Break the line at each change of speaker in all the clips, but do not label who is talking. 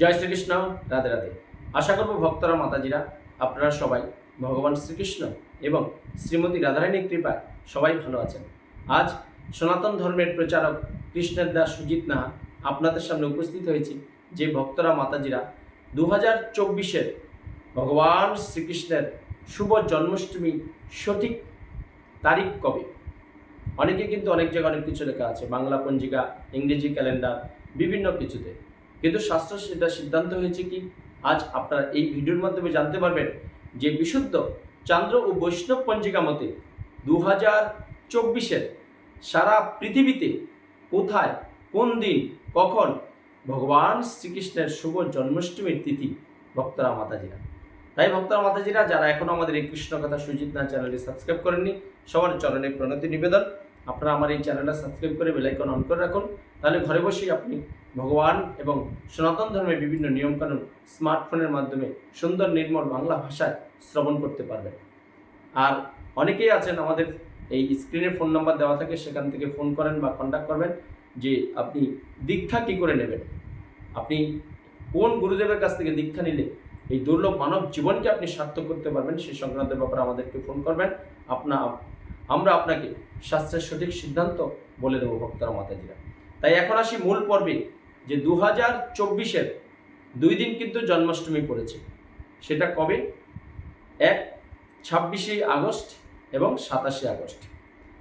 জয় শ্রীকৃষ্ণ, রাধে রাধে। আশা করব ভক্তরা, মাতাজিরা, আপনারা সবাই ভগবান শ্রীকৃষ্ণ এবং শ্রীমতী রাধারানীর কৃপায় সবাই ভালো আছেন। আজ সনাতন ধর্মের প্রচারক কৃষ্ণের দাস সুজিত নাহা আপনাদের সামনে উপস্থিত হয়েছি, যে ভক্তরা, মাতাজিরা দু হাজার চব্বিশের ভগবান শ্রীকৃষ্ণের শুভ জন্মাষ্টমী সঠিক তারিখ কবে? অনেকে কিন্তু অনেক জায়গায় অনেক কিছু লেখা আছে, বাংলা পঞ্জিকা, ইংরেজি ক্যালেন্ডার, বিভিন্ন কিছুতে। কিন্তু শাস্ত্র সেটা সিদ্ধান্ত হয়েছে কি, আজ আপনারা এই ভিডিওর মাধ্যমে জানতে পারবেন যে বিশুদ্ধ চান্দ্র ও বৈষ্ণব পঞ্জিকা মতে দু হাজার চব্বিশের সারা পৃথিবীতে কোথায়, কোন দিন, কখন ভগবান শ্রীকৃষ্ণের শুভ জন্মাষ্টমীর তিথি ভক্তরা মাতাজিরা। তাই ভক্তরা মাতাজিরা, যারা এখনও আমাদের এই কৃষ্ণ কথা সুজিত না চ্যানেলটি সাবস্ক্রাইব করেননি, সবার চরণে প্রণতি নিবেদন। আপনারা আমার এই চ্যানেলটা সাবস্ক্রাইব করে বেলাইকন অন করে রাখুন। তাহলে ঘরে বসেই আপনি ভগবান এবং সনাতন ধর্মের বিভিন্ন নিয়মকানুন স্মার্টফোনের মাধ্যমে সুন্দর নির্মল বাংলা ভাষায় শ্রবণ করতে পারবেন। আর অনেকেই আছেন আমাদের এই স্ক্রিনে ফোন নাম্বার দেওয়া থাকে, সেখান থেকে ফোন করেন বা কন্ট্যাক্ট করবেন যে আপনি দীক্ষা কী করে নেবেন? আপনি কোন গুরুদেবের কাছ থেকে দীক্ষা নিলে এই দুর্লভ মানব জীবনকে আপনি সার্থক করতে পারবেন সেই সংক্রান্ত ব্যাপারে আমাদেরকে ফোন করবেন। আপনা, আমরা আপনাকে শাস্ত্রের সঠিক সিদ্ধান্ত বলে দেবো ভক্তরা মাতাজিরা। তাই এখন আসি মূল পর্বে। যে দু হাজার চব্বিশের দুই দিন কিন্তু জন্মাষ্টমী পড়েছে। সেটা কবে? এক, ছাব্বিশে আগস্ট এবং সাতাশে আগস্ট।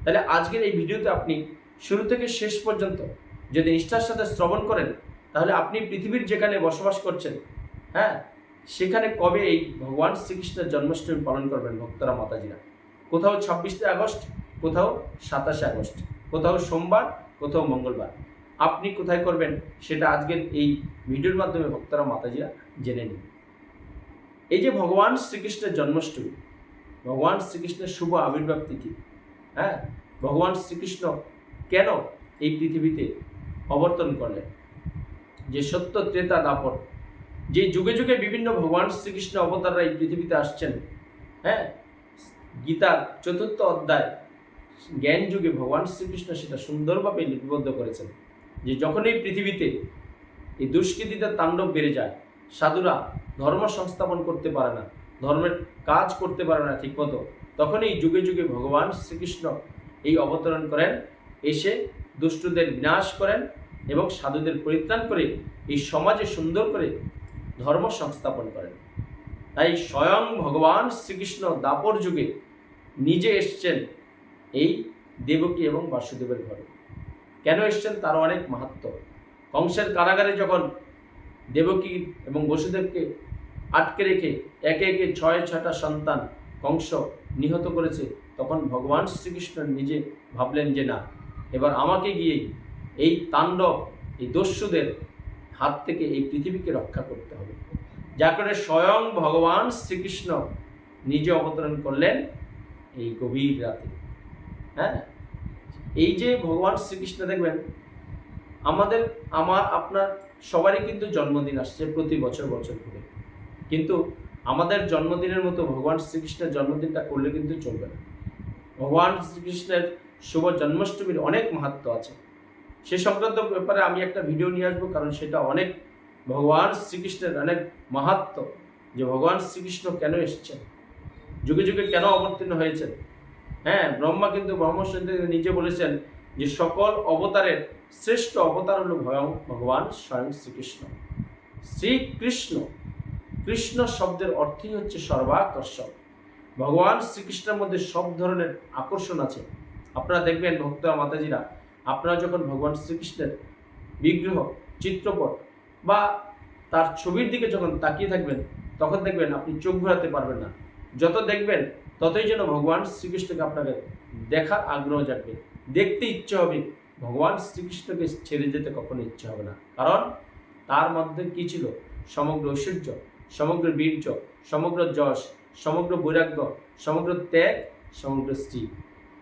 তাহলে আজকের এই ভিডিওতে আপনি শুরু থেকে শেষ পর্যন্ত যদি নিষ্ঠার সাথে শ্রবণ করেন, তাহলে আপনি পৃথিবীর যেখানে বসবাস করছেন হ্যাঁ সেখানে কবে এই ভগবান শ্রীকৃষ্ণের জন্মাষ্টমী পালন করবেন ভক্তরা, মাতাজিরা? কোথাও ছাব্বিশে আগস্ট, কোথাও সাতাশে আগস্ট, কোথাও সোমবার, কোথাও মঙ্গলবার। আপনি কোথায় করবেন সেটা আজকের এই ভিডিওর মাধ্যমে ভক্তরা মাতাজিরা জেনে নিন। এই যে ভগবান শ্রীকৃষ্ণের জন্মাষ্টমী, ভগবান শ্রীকৃষ্ণের শুভ আবির্ভাব তিথি হ্যাঁ? ভগবান শ্রীকৃষ্ণ কেন এই পৃথিবীতে অবর্তন করলেন? যে সত্য ত্রেতা দাপট, যে যুগে যুগে বিভিন্ন ভগবান শ্রীকৃষ্ণ অবতাররা এই পৃথিবীতে আসছেন হ্যাঁ? গীতার চতুর্থ অধ্যায় জ্ঞান যুগে ভগবান শ্রীকৃষ্ণ সেটা সুন্দরভাবে লিপিবদ্ধ করেছেন। যে যখন এই পৃথিবীতে এই দুষ্কৃতিতে তাণ্ডব বেড়ে যায়, সাধুরা ধর্ম সংস্থাপন করতে পারে না, ধর্মের কাজ করতে পারে না ঠিকমতো তখন এই যুগে যুগে ভগবান শ্রীকৃষ্ণ এই অবতরণ করেন, এসে দুষ্টদের বিনাশ করেন এবং সাধুদের পরিত্রাণ করে এই সমাজে সুন্দর করে ধর্ম সংস্থাপন করেন। তাই স্বয়ং ভগবান শ্রীকৃষ্ণ দাপর যুগে নিজে এসছেন এই দেবকী এবং বাসুদেবের ঘরে। কেন এসছেন তার অনেক মাহাত্ম। কংসের কারাগারে যখন দেবকী এবং বসুদেবকে আটকে রেখে একে একে ছয় ছটা সন্তান কংস নিহত করেছে, তখন ভগবান শ্রীকৃষ্ণ নিজে ভাবলেন যে না, এবার আমাকে গিয়ে এই তাণ্ডব, এই দস্যুদের হাত থেকে এই পৃথিবীকে রক্ষা করতে হবে। যা করে স্বয়ং ভগবান শ্রীকৃষ্ণ নিজে অবতরণ করলেন এই গভীর রাতে। হ্যাঁ? এই যে ভগবান শ্রীকৃষ্ণ দেখবেন, আমাদের, আমার, আপনার সবারই কিন্তু জন্মদিন আসছে প্রতি বছর বছর করে। কিন্তু আমাদের জন্মদিনের মতো ভগবান শ্রীকৃষ্ণের জন্মদিনটা করলে কিন্তু চলবে না। ভগবান শ্রীকৃষ্ণের শুভ জন্মাষ্টমীর অনেক মাহাত্ম আছে। সে সংক্রান্ত ব্যাপারে আমি একটা ভিডিও নিয়ে আসব, কারণ সেটা অনেক ভগবান শ্রীকৃষ্ণের অনেক মাহাত্ম যে ভগবান শ্রীকৃষ্ণ কেন এসেছেন? যুগে যুগে কেন অবতীর্ণ হয়েছেন? হ্যাঁ ব্রহ্মা কিন্তু ব্রহ্মচন্দ্র নিজে বলেছেন যে সকল অবতারের শ্রেষ্ঠ অবতার হল ভয়ং, ভগবান স্বয়ং শ্রীকৃষ্ণ। শ্রীকৃষ্ণ, কৃষ্ণ শব্দের অর্থই হচ্ছে সর্বাকর্ষক ভগবান শ্রীকৃষ্ণের মধ্যে সব ধরনের আকর্ষণ আছে। আপনারা দেখবেন ভক্ত মাতাজিরা, আপনারা যখন ভগবান শ্রীকৃষ্ণের বিগ্রহ, চিত্রপট বা তার ছবির দিকে যখন তাকিয়ে থাকবেন, তখন দেখবেন আপনি চোখ ঘোরাতে পারবেন না। যত দেখবেন ততই যেন ভগবান শ্রীকৃষ্ণকে আপনাকে দেখার আগ্রহ জাগবে। দেখতে ইচ্ছে হবে, ভগবান শ্রীকৃষ্ণকে ছেড়ে যেতে কখনো ইচ্ছে হবে না। কারণ তার মধ্যে কি ছিল? সমগ্র ঐশ্বর্য, সমগ্র বীর্য, সমগ্র যশ, সমগ্র বৈরাগ্য, সমগ্র ত্যাগ, সমগ্র স্ত্রী।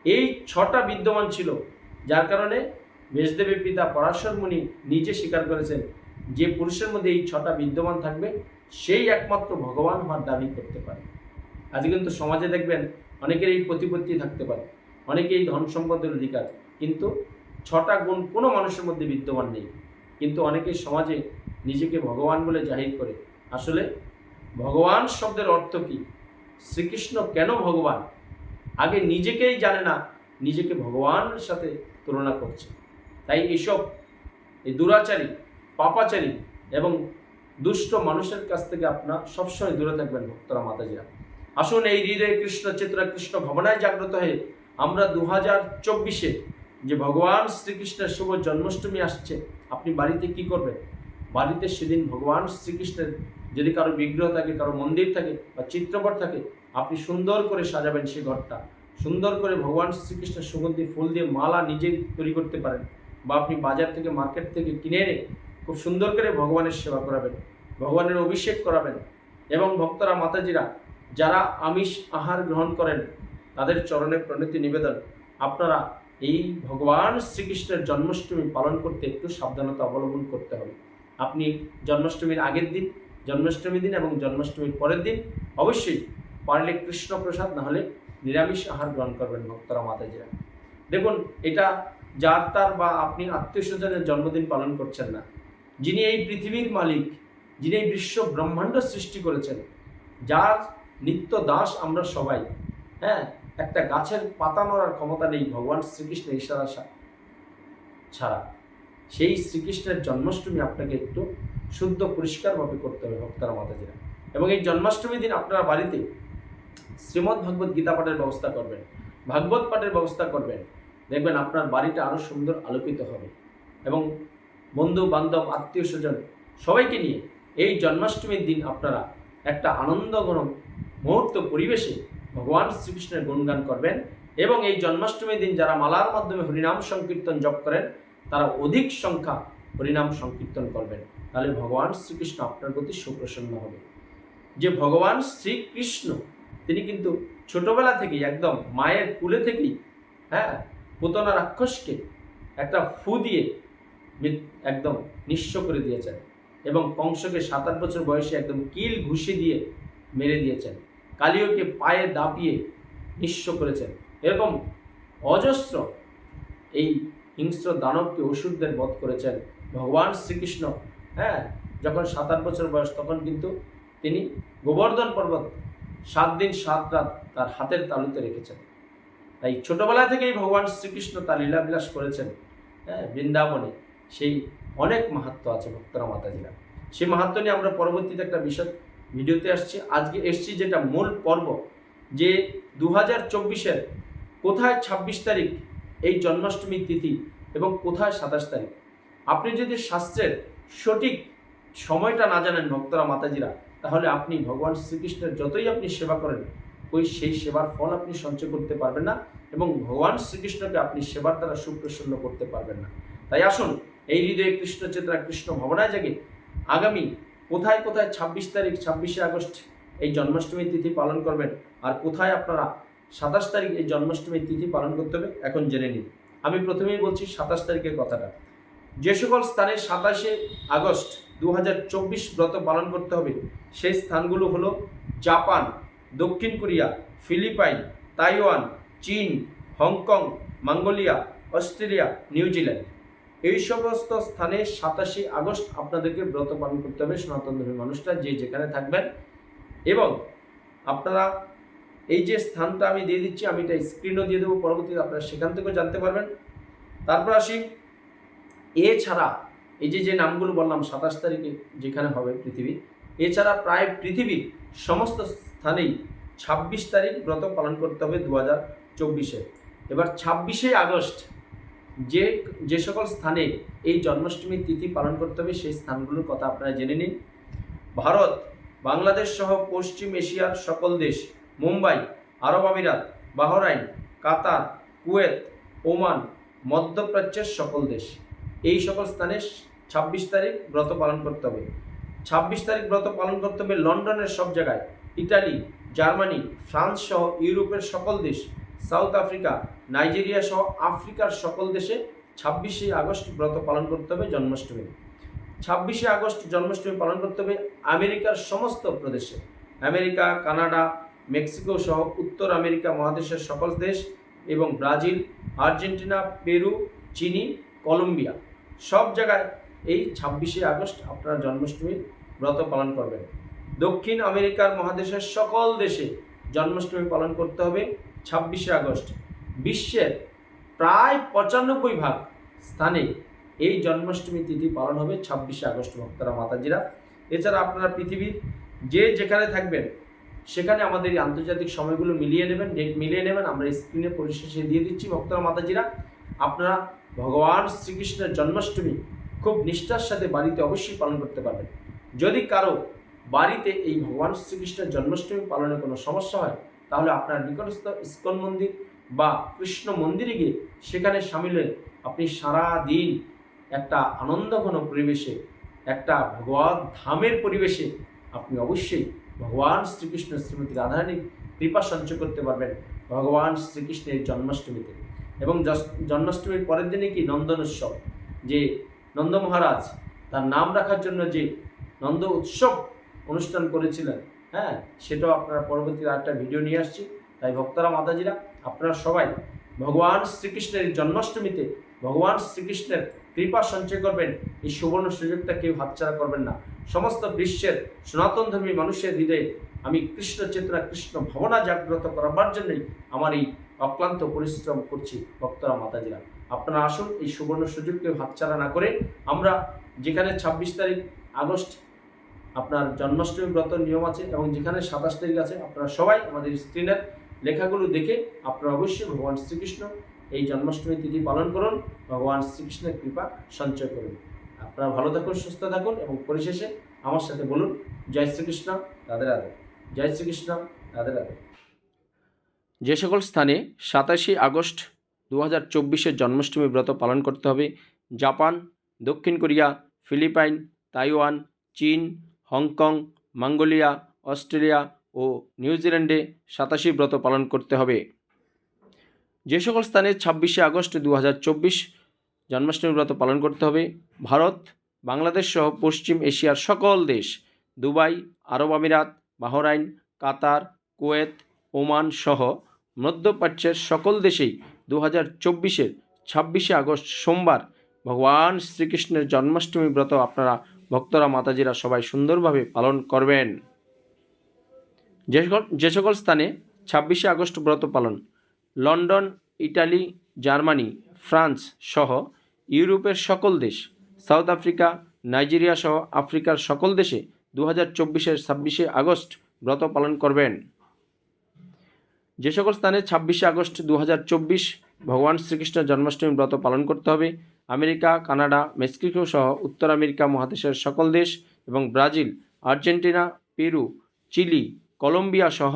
এই ছটা বিদ্যমান ছিল। যার কারণে বেশদেবের পিতা পরাশর মুনি নিজে স্বীকার করেছেন যে পুরুষের মধ্যে এই ছটা বিদ্যমান থাকবে, সেই একমাত্র ভগবান হওয়ার দাবি করতে পারে। আজকে কিন্তু সমাজে দেখবেন অনেকের এই প্রতিপত্তি থাকতে পারে, অনেকেই ধন সম্পদের অধিকার, কিন্তু ছটা গুণ কোনো মানুষের মধ্যে বিদ্যমান নেই। কিন্তু অনেকে সমাজে নিজেকে ভগবান বলে জাহির করে। আসলে ভগবান শব্দের অর্থ কি? শ্রীকৃষ্ণ কেন ভগবান? আগে নিজেকেই জানে না, নিজেকে ভগবানের সাথে তুলনা করছে। তাই এসব এই দুরাচারী, পাপাচারী এবং দুষ্ট মানুষের কাছ থেকে আপনার সবসময় দূরে থাকবেন ভক্তরা মাতাজিরা। আসুন এই হৃদয়ে কৃষ্ণ চেতনা, কৃষ্ণ ভবনায় জাগ্রত হয়ে আমরা দু হাজার চব্বিশে যে ভগবান শ্রীকৃষ্ণের শুভ জন্মাষ্টমী আসছে, আপনি বাড়িতে কি করবেন? বাড়িতে সেদিন ভগবান শ্রীকৃষ্ণের যদি কারও বিগ্রহ থাকে, কারও মন্দির থাকে বা চিত্রপট থাকে, আপনি সুন্দর করে সাজাবেন সেই ঘরটা। সুন্দর করে ভগবান শ্রীকৃষ্ণের সুগন্ধি, ফুল দিয়ে মালা নিজেই তৈরি করতে পারেন বা আপনি বাজার থেকে, মার্কেট থেকে কিনে এনে খুব সুন্দর করে ভগবানের সেবা করাবেন, ভগবানের অভিষেক করাবেন এবং ভক্তরা, মাতাজিরা যারা আমিষ আহার গ্রহণ করেন, তাদের চরণে প্রণতি নিবেদন। আপনারা এই ভগবান শ্রীকৃষ্ণের জন্মাষ্টমী পালন করতে একটু সাবধানতা অবলম্বন করতে হবে। আপনি জন্মাষ্টমীর আগের দিন, জন্মাষ্টমী দিন এবং জন্মাষ্টমীর পরের দিন অবশ্যই পারলে কৃষ্ণ প্রসাদ না হলে নিরামিষ আহার গ্রহণ করবেন ভক্তরা, মাতাজিরা। দেখুন, এটা যার তার বা আপনি আত্মীয় স্বজনের জন্মদিন পালন করছেন না। যিনি এই পৃথিবীর মালিক, যিনি এই বিশ্ব ব্রহ্মাণ্ড সৃষ্টি করেছেন, যার নিত্য দাস আমরা সবাই। হ্যাঁ একটা গাছের পাতা নড়ার ক্ষমতা নেই ভগবান শ্রীকৃষ্ণ ইশারা ছাড়া। সেই শ্রীকৃষ্ণের জন্মাষ্টমী আপনাকে একটু শুদ্ধ, পরিষ্কারভাবে করতে হবে ভক্তরা, মাতাজিরা। এবং এই জন্মাষ্টমী দিন আপনারা বাড়িতে শ্রীমদ্ ভাগবত গীতা পাঠের ব্যবস্থা করবেন, ভাগবত পাঠের ব্যবস্থা করবেন। দেখবেন আপনার বাড়িটা আরও সুন্দর আলোকিত হবে। এবং বন্ধু বান্ধব আত্মীয় স্বজন সবাইকে নিয়ে এই জন্মাষ্টমীর দিন আপনারা একটা আনন্দঘন মুহূর্ত পরিবেশে ভগবান শ্রীকৃষ্ণের গুণগান করবেন এবং এই জন্মাষ্টমীর দিন যারা মালার মাধ্যমে হরিনাম সংকীর্তন জপ করেন, তারা অধিক সংখ্যা হরিনাম সংকীর্তন করবেন। তাহলে ভগবান শ্রীকৃষ্ণ আপনার প্রতি সুপ্রসন্ন হবে। যে ভগবান শ্রীকৃষ্ণ, তিনি কিন্তু ছোটবেলা থেকেই একদম মায়ের কুলে থেকেই হ্যাঁ পুতনা রাক্ষসকে একটা ফু দিয়ে একদম নিঃস্ব করে দিয়েছেন। এবং কংসকে সাত আট বছর বয়সে একদম কিল ঘুষি দিয়ে মেরে দিয়েছেন। কালিওকে পায়ে দাপিয়ে নিঃস্ব করেছেন। এরকম অজস্র এই হিংস্র দানবকে অসুরদের বধ করেছেন ভগবান শ্রীকৃষ্ণ। হ্যাঁ যখন সাত আট বছর বয়স তখন কিন্তু তিনি গোবর্ধন পর্বত সাত দিন সাত রাত তার হাতের তালুতে রেখেছেন। তাই ছোটবেলা থেকেই ভগবান শ্রীকৃষ্ণ তার লীলাবিলাস করেছেন। হ্যাঁ বৃন্দাবনে সেই অনেক মাহাত্ম আছে ভক্তরা মাতাজিরা। সেই মাহাত্ম নিয়ে আমরা পরবর্তীতে একটা বিষয় ভিডিওতে আসছি। আজকে এসছি যেটা মূল পর্ব, যে দু হাজার চব্বিশের কোথায় ছাব্বিশ তারিখ এই জন্মাষ্টমীর তিথি এবং কোথায় সাতাশ তারিখ? আপনি যদি শাস্ত্রের সঠিক সময়টা না জানেন ভক্তরা মাতাজিরা, তাহলে আপনি ভগবান শ্রীকৃষ্ণের যতই আপনি সেবা করেন, ওই সেই সেবার ফল আপনি সঞ্চয় করতে পারবেন না এবং ভগবান শ্রীকৃষ্ণকে আপনি সেবার দ্বারা সুপ্রসন্ন করতে পারবেন না। তাই আসুন এই হৃদয়ে কৃষ্ণ চেতনা, কৃষ্ণ ভবনায় জাগে। আগামী কোথায় কোথায় ছাব্বিশ তারিখ, ছাব্বিশে আগস্ট এই জন্মাষ্টমীর তিথি পালন করবেন আর কোথায় আপনারা সাতাশ তারিখ এই জন্মাষ্টমীর তিথি পালন করতে হবে, এখন জেনে নিন। আমি প্রথমেই বলছি সাতাশ তারিখের কথাটা। যে সকল স্থানে সাতাশে আগস্ট দু হাজার চব্বিশ ব্রত পালন করতে হবে, সেই স্থানগুলো হলো জাপান, দক্ষিণ কোরিয়া, ফিলিপাইন, তাইওয়ান, চীন, Hong Kong, Mongolia, Australia New Zealand এই সমস্ত স্থানে সাতাশে আগস্ট আপনাদেরকে ব্রত পালন করতে হবে, সনাতন ধর্মের মানুষরা যে যেখানে থাকবেন। এবং আপনারা এই যে স্থানটা আমি দিয়ে দিচ্ছি, আমি এটা স্ক্রিনও দিয়ে দেবো, পরবর্তীতে আপনারা সেখান থেকেও জানতে পারবেন। তারপর আসি, এছাড়া এই যে যে নামগুলো বললাম, সাতাশ তারিখে যেখানে হবে পৃথিবী, এছাড়া প্রায় পৃথিবীর সমস্ত স্থানেই ছাব্বিশ তারিখ ব্রত পালন করতে হবে দু হাজার চব্বিশে। এবার ছাব্বিশে আগস্ট যে যে সকল স্থানে এই জন্মাষ্টমীর তিথি পালন করতে হবে, সেই স্থানগুলোর কথা আপনারা জেনে নিন। ভারত, বাংলাদেশ সহ পশ্চিম এশিয়ার সকল দেশ, মুম্বাই, আরব আমিরাত, বাহরাইন, কাতার, কুয়েত, ওমান, মধ্যপ্রাচ্যের সকল দেশ। এই সকল স্থানে ছাব্বিশ তারিখ ব্রত পালন করতে হবে। ছাব্বিশ তারিখ ব্রত পালন করতে হবে লন্ডনের সব জায়গায়। ইটালি, জার্মানি, ফ্রান্স সহ ইউরোপের সকল দেশ। সাউথ আফ্রিকা, নাইজেরিয়া সহ আফ্রিকার সকল দেশে ছাব্বিশে আগস্ট ব্রত পালন করতে হবে জন্মাষ্টমী। ছাব্বিশে আগস্ট জন্মাষ্টমী পালন করতে হবে আমেরিকার সমস্ত প্রদেশে। আমেরিকা, কানাডা, মেক্সিকো সহ উত্তর আমেরিকা মহাদেশের সকল দেশ এবং Brazil, Argentina, Peru, Chile, Colombia সব জায়গায় এই ছাব্বিশে আগস্ট আপনারা জন্মাষ্টমীর ব্রত পালন করবেন। দক্ষিণ আমেরিকার মহাদেশের সকল দেশে জন্মাষ্টমী পালন করতে হবে। ছাব্বিশে আগস্ট। বিশ্বের প্রায় পঁচানব্বই ভাগ স্থানে এই জন্মাষ্টমী তিথি পালন হবে ছাব্বিশে আগস্ট ভক্তরা মাতাজিরা। এছাড়া আপনারা পৃথিবীর যে যেখানে থাকবেন, সেখানে আমাদের এই আন্তর্জাতিক সময়গুলো মিলিয়ে নেবেন ডেট মিলিয়ে নেবেন। আমরা স্ক্রিনে পরিশেষে দিয়ে দিচ্ছি ভক্তরা মাতাজিরা। আপনারা ভগবান শ্রীকৃষ্ণের জন্মাষ্টমী খুব নিষ্ঠার সাথে বাড়িতে অবশ্যই পালন করতে পারবেন। যদি কারও বাড়িতে এই ভগবান শ্রীকৃষ্ণের জন্মাষ্টমী পালনে কোনো সমস্যা হয় তাহলে আপনার নিকটস্থ ইস্কন মন্দির বা কৃষ্ণ মন্দিরে গিয়ে সেখানে সামিল হয়ে আপনি সারা দিন একটা আনন্দঘন পরিবেশে, একটা ভগবত ধামের পরিবেশে আপনি অবশ্যই ভগবান শ্রীকৃষ্ণ শ্রীমতী রাধারানীর কৃপা সঞ্চয় করতে পারবেন ভগবান শ্রীকৃষ্ণের জন্মাষ্টমীতে। এবং জন্মাষ্টমীর পরের দিনে কি নন্দন উৎসব? যে নন্দ মহারাজ তার নাম রাখার জন্য যে নন্দ উৎসব অনুষ্ঠান করেছিলেন হ্যাঁ সেটাও আপনারা পরবর্তী আরেকটা ভিডিও নিয়ে আসছি। তাই ভক্তরা, মাতাজিরা, আপনারা সবাই ভগবান শ্রীকৃষ্ণের জন্মাষ্টমীতে ভগবান শ্রীকৃষ্ণের কৃপা সঞ্চয় করবেন, এই সুবর্ণ সুযোগটা কেউ হাতছাড়া করবেন না। সমস্ত বিশ্বের সনাতন ধর্মী মানুষের হৃদয়ে আমি কৃষ্ণ চেতনা, কৃষ্ণ ভাবনা জাগ্রত করাবার জন্যই আমার এই অক্লান্ত পরিশ্রম করছি ভক্তরা, মাতাজিরা। আপনারা আসুন, এই সুবর্ণ সুযোগকে হাতছাড়া না করে আমরা যেখানে ছাব্বিশ তারিখ আগস্ট আপনার জন্মাষ্টমী ব্রত নিয়ম আছে এবং যেখানে সাতাশ তারিখ আছে, আপনারা সবাই আমাদের স্ক্রিনের লেখাগুলো দেখে আপনারা অবশ্যই ভগবান শ্রীকৃষ্ণ এই জন্মাষ্টমী তিথি পালন করুন, ভগবান শ্রীকৃষ্ণের কৃপা সঞ্চয় করুন। আপনারা ভালো থাকুন, সুস্থ থাকুন এবং পরিশেষে আমার সাথে বলুন, জয় শ্রীকৃষ্ণ, রাধে রাধে। জয় শ্রীকৃষ্ণ, রাধে রাধে। যে সকল স্থানে সাতাশে আগস্ট দু হাজার চব্বিশের জন্মাষ্টমী ব্রত পালন করতে হবে, জাপান, দক্ষিণ কোরিয়া, ফিলিপাইন, তাইওয়ান, চীন হংকং, মঙ্গোলিয়া, অস্ট্রেলিয়া ও নিউজিল্যান্ডে সাতাশি ব্রত পালন করতে হবে। যে সকল স্থানে ছাব্বিশে আগস্ট দু হাজার চব্বিশ জন্মাষ্টমী ব্রত পালন করতে হবে, ভারত, বাংলাদেশ সহ পশ্চিম এশিয়ার সকল দেশ, দুবাই, আরব আমিরাত, বাহরাইন, কাতার, কুয়েত, ওমান সহ মধ্যপ্রাচ্যের সকল দেশেই দু হাজার চব্বিশের ছাব্বিশে আগস্ট সোমবার ভগবান শ্রীকৃষ্ণের জন্মাষ্টমী ব্রত আপনারা ভক্তরা মাতাজিরা সবাই সুন্দরভাবে পালন করবেন। যে সকল স্থানে ছাব্বিশে আগস্ট ব্রত পালন, লন্ডন, ইটালি, জার্মানি, ফ্রান্স সহ ইউরোপের সকল দেশ, সাউথ আফ্রিকা, নাইজেরিয়া সহ আফ্রিকার সকল দেশে দু হাজার চব্বিশের ছাব্বিশে আগস্ট ব্রত পালন করবেন। যে সকল স্থানে ছাব্বিশে আগস্ট দু হাজার চব্বিশ ভগবান শ্রীকৃষ্ণের জন্মাষ্টমী ব্রত পালন করতে হবে আমেরিকা, কানাডা, মেক্সিকো সহ উত্তর আমেরিকা মহাদেশের সকল দেশ এবং Brazil, Argentina, Peru, Chile, Colombia সহ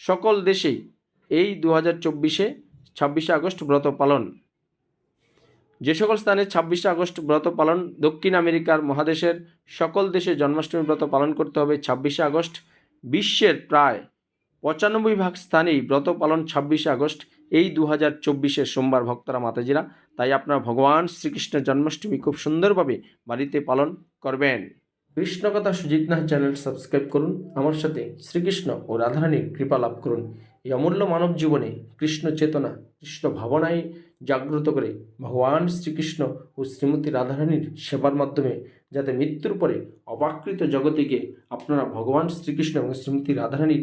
সকল দেশেই এই দু হাজার চব্বিশে ছাব্বিশে আগস্ট ব্রত পালন। যে সকল স্থানে ছাব্বিশে আগস্ট ব্রত পালন, দক্ষিণ আমেরিকার মহাদেশের সকল দেশে জন্মাষ্টমী ব্রত পালন করতে হবে ছাব্বিশে আগস্ট। বিশ্বের প্রায় পঁচানব্বই ভাগ স্থানেই ব্রত পালন ছাব্বিশে আগস্ট, এই দু হাজার চব্বিশের সোমবার ভক্তরা মাতাজিরা তাই আপনার ভগবান শ্রীকৃষ্ণের জন্মাষ্টমী খুব সুন্দরভাবে বাড়িতে পালন করবেন। কৃষ্ণকথা সুজিত নাহ চ্যানেল সাবস্ক্রাইব করুন। আমার সাথে শ্রীকৃষ্ণ ও রাধারানীর কৃপা লাভ করুন। এই অমূল্য মানব জীবনে কৃষ্ণ চেতনা, কৃষ্ণ ভাবনায় জাগ্রত করে ভগবান শ্রীকৃষ্ণ ও শ্রীমতী রাধারানীর সেবার মাধ্যমে যাতে মৃত্যুর পরে জগতে গিয়ে আপনারা ভগবান শ্রীকৃষ্ণ এবং শ্রীমতী রাধারানীর